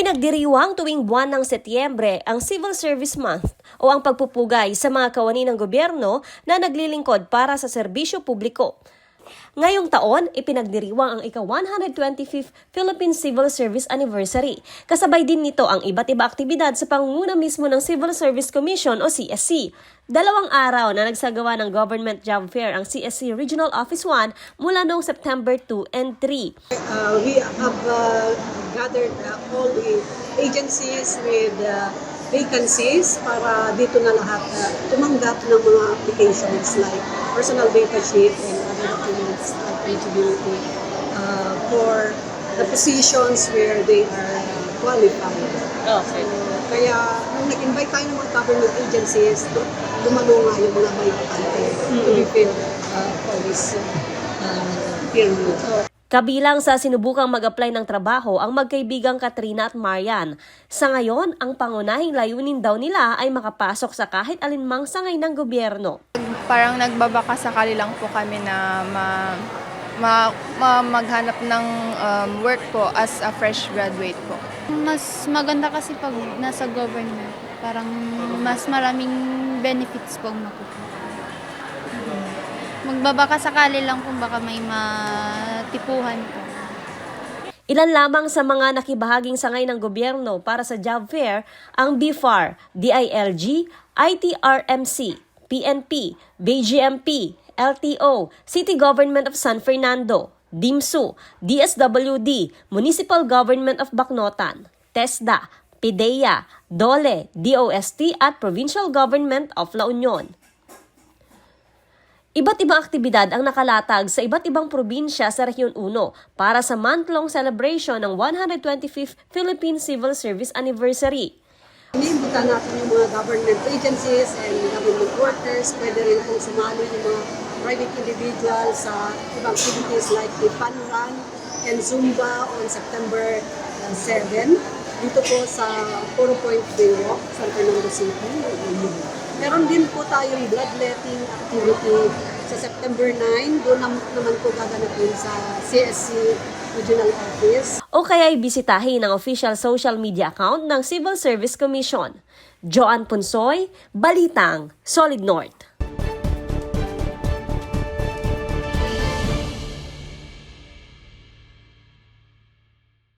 Ipinagdiriwang tuwing buwan ng Setyembre ang Civil Service Month o ang pagpupugay sa mga kawani ng gobyerno na naglilingkod para sa serbisyo publiko. Ngayong taon, ipinagdiriwang ang ika-125th Philippine Civil Service Anniversary. Kasabay din nito ang iba't iba aktibidad sa pangunguna mismo ng Civil Service Commission o CSC. Dalawang araw na nagsagawa ng Government Job Fair ang CSC Regional Office 1 mula noong September 2 and 3. Uh, we have uh, gathered uh, all the agencies with uh, vacancies para dito na lahat uh, tumanggap ng mga applications like personal data sheet and other documents of eligibility uh, for the positions where they are uh, qualified. Okay. So, kaya nung nag-invite tayo ng mga government agencies, dumalo nga yung mga may to be filled uh, for this uh, period. Kabilang sa sinubukang mag-apply ng trabaho ang magkaibigang Katrina at Marian. Sa ngayon, ang pangunahing layunin daw nila ay makapasok sa kahit alinmang sangay ng gobyerno. parang nagbabaka sakali lang po kami na ma, ma, ma- maghanap ng um, work po as a fresh graduate po. Mas maganda kasi pag nasa government. Parang mas maraming benefits po ang makukuha. Magbabaka sakali lang kung baka may matipuhan po. Ilan lamang sa mga nakibahaging sangay ng gobyerno para sa job fair ang BFAR, DILG, ITRMC, PNP, BGMP, LTO, City Government of San Fernando, DIMSU, DSWD, Municipal Government of Bacnotan, TESDA, PIDEA, DOLE, DOST at Provincial Government of La Union. Iba't ibang aktibidad ang nakalatag sa iba't ibang probinsya sa Rehiyon 1 para sa month-long celebration ng 125th Philippine Civil Service Anniversary. Iniimbitan natin yung mga government agencies and government workers. Pwede rin pong sumali yung mga private individuals sa ibang activities like the Fun Run and Zumba on September uh, 7 dito po sa Puro Point Baywalk, San Fernando City. Meron din po tayong bloodletting activity sa September 9. Doon nam- naman po gaganapin sa CSC Regional Office. O kaya'y bisitahin ang official social media account ng Civil Service Commission. Joan Punsoy, Balitang, Solid North.